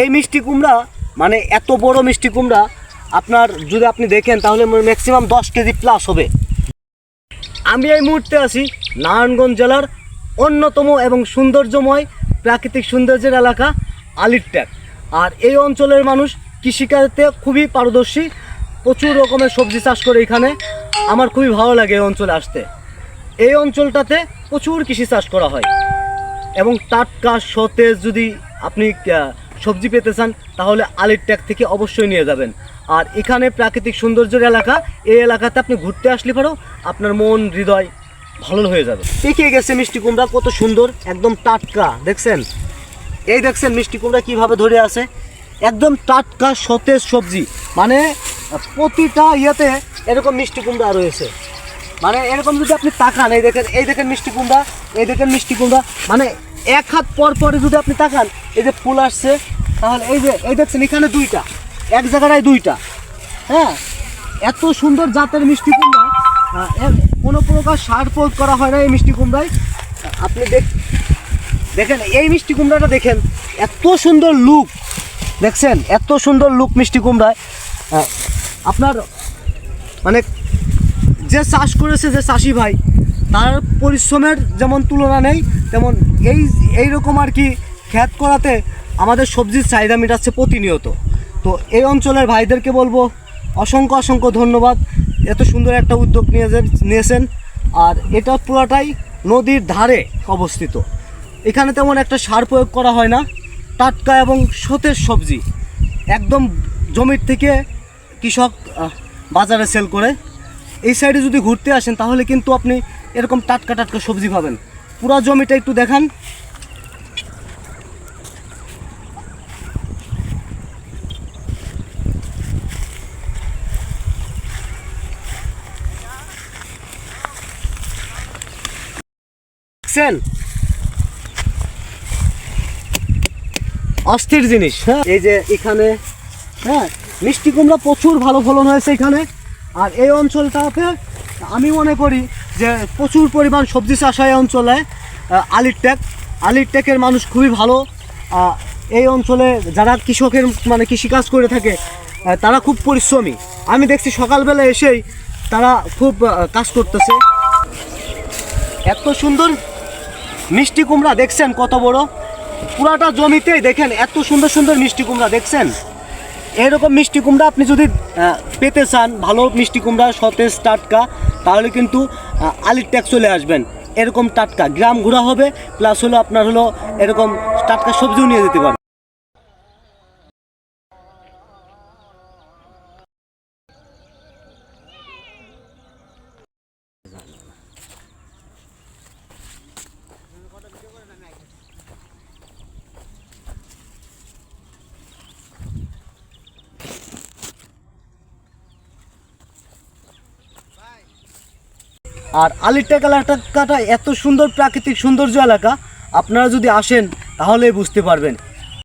এই মিষ্টি কুমড়া মানে এত বড় মিষ্টি কুমড়া, আপনার যদি আপনি দেখেন তাহলে ম্যাক্সিমাম দশ কেজি প্লাস হবে। আমি এই মুহূর্তে আছি নারায়ণগঞ্জ জেলার অন্যতম এবং সৌন্দর্যময় প্রাকৃতিক সৌন্দর্যের এলাকা আলিরট্যাক আর এই অঞ্চলের মানুষ কৃষিকাজে খুবই পারদর্শী, প্রচুর রকমের সবজি চাষ করে এখানে। আমার খুবই ভালো লাগে এই অঞ্চলে আসতে। এই অঞ্চলটাতে প্রচুর কৃষি চাষ করা হয়। এবং টাটকা, সতেজ যদি আপনি সবজি পেতে চান, তাহলে আলির ট্যাগ থেকে অবশ্যই নিয়ে যাবেন। আর এখানে প্রাকৃতিক সৌন্দর্যের এলাকা, এই এলাকাতে আপনি ঘুরতে আসলে পারো, আপনার মন, হৃদয় ভালো হয়ে যাবে। পেকে গেছে মিষ্টি কুমড়া, কত সুন্দর, একদম টাটকা, দেখছেন? এই দেখছেন মিষ্টি কুমড়া কীভাবে ধরে আছে? একদম টাটকা, সতেজ সবজি। মানে প্রতিটা ইয়েতে এরকম মিষ্টি কুমড়া রয়েছে। মানে এরকম যদি আপনি তাকান, এই দেখেন এই দেখেন মিষ্টি কুমড়া, এই দেখেন মিষ্টি কুমড়া। মানে এক হাত পর পরে যদি আপনি তাকান, এই যে ফুল আসছে, তাহলে এই যে, এই দেখছেন এখানে দুইটা, এক জায়গায় দুইটা। হ্যাঁ? এত সুন্দর জাতের মিষ্টি কুমড়া। কোনো প্রকার সার প্রয়োগ করা হয় না এই মিষ্টি কুমড়ায়। আপনি দেখ, দেখেন, এই মিষ্টি কুমড়াটা দেখেন, এত সুন্দর লুক দেখছেন? এত সুন্দর লুক মিষ্টি কুমড়ায়। আপনার মানে যে চাষ করেছে যে চাষি ভাই তার পরিশ্রমের যেমন তুলনা নেই, তেমন এই এই রকম আর কি খ্যাত করাতে আমাদের সবজির চাহিদা মেটাচ্ছে প্রতিনিয়ত। তো এই অঞ্চলের ভাইদেরকে বলব, অসংখ্য অসংখ্য ধন্যবাদ, এত সুন্দর একটা উদ্যোগ নিয়ে নিয়েছেন। আর এটা পুরাটাই নদীর ধারে অবস্থিত। এখানে তেমন একটা সার প্রয়োগ করা হয় না। টাটকা এবং সতেজ সবজি একদম জমির থেকে কৃষক বাজারে সেল করে। এই সাইডে যদি ঘুরতে আসেন, তাহলে কিন্তু আপনি এরকম টাটকা টাটকা সবজি পাবেন। পুরো জমিটা একটু দেখান। দেখছেন? অস্থির জিনিস হ্যাঁ? এই যে এখানে হ্যাঁ মিষ্টি কুমড়া প্রচুর ভালো ফলন হয়েছে এখানে। আর এই অঞ্চলটাতে আমি মনে করি যে প্রচুর পরিমাণ সবজি চাষ হয় অঞ্চলে আলির ট্যাক আলির ট্যাকের মানুষ খুবই ভালো। এই অঞ্চলে যারা কৃষকের মানে কৃষিকাজ করে থাকে তারা খুব পরিশ্রমী। আমি দেখছি সকালবেলা এসেই তারা খুব কাজ করতেছে। এত সুন্দর মিষ্টি কুমড়া দেখছেন কত বড়? পুরাটা জমিতেই দেখেন, এত সুন্দর সুন্দর মিষ্টি কুমড়া দেখছেন। এরকম মিষ্টি কুমড়া আপনি যদি পেতে চান, ভালো মিষ্টি কুমড়া, সতেজ, টাটকা, তাহলে কিন্তু আলির ট্যাক্স চলে আসবেন। এরকম টাটকা, গ্রাম ঘোরা হবে প্লাস হলো আপনার হলো এরকম টাটকা সবজিও নিয়ে যেতে পারবেন। আর আলিটেক এলাকাটা এত সুন্দর প্রাকৃতিক সৌন্দর্য এলাকা আপনারা যদি আসেন তাহলেই বুঝতে পারবেন।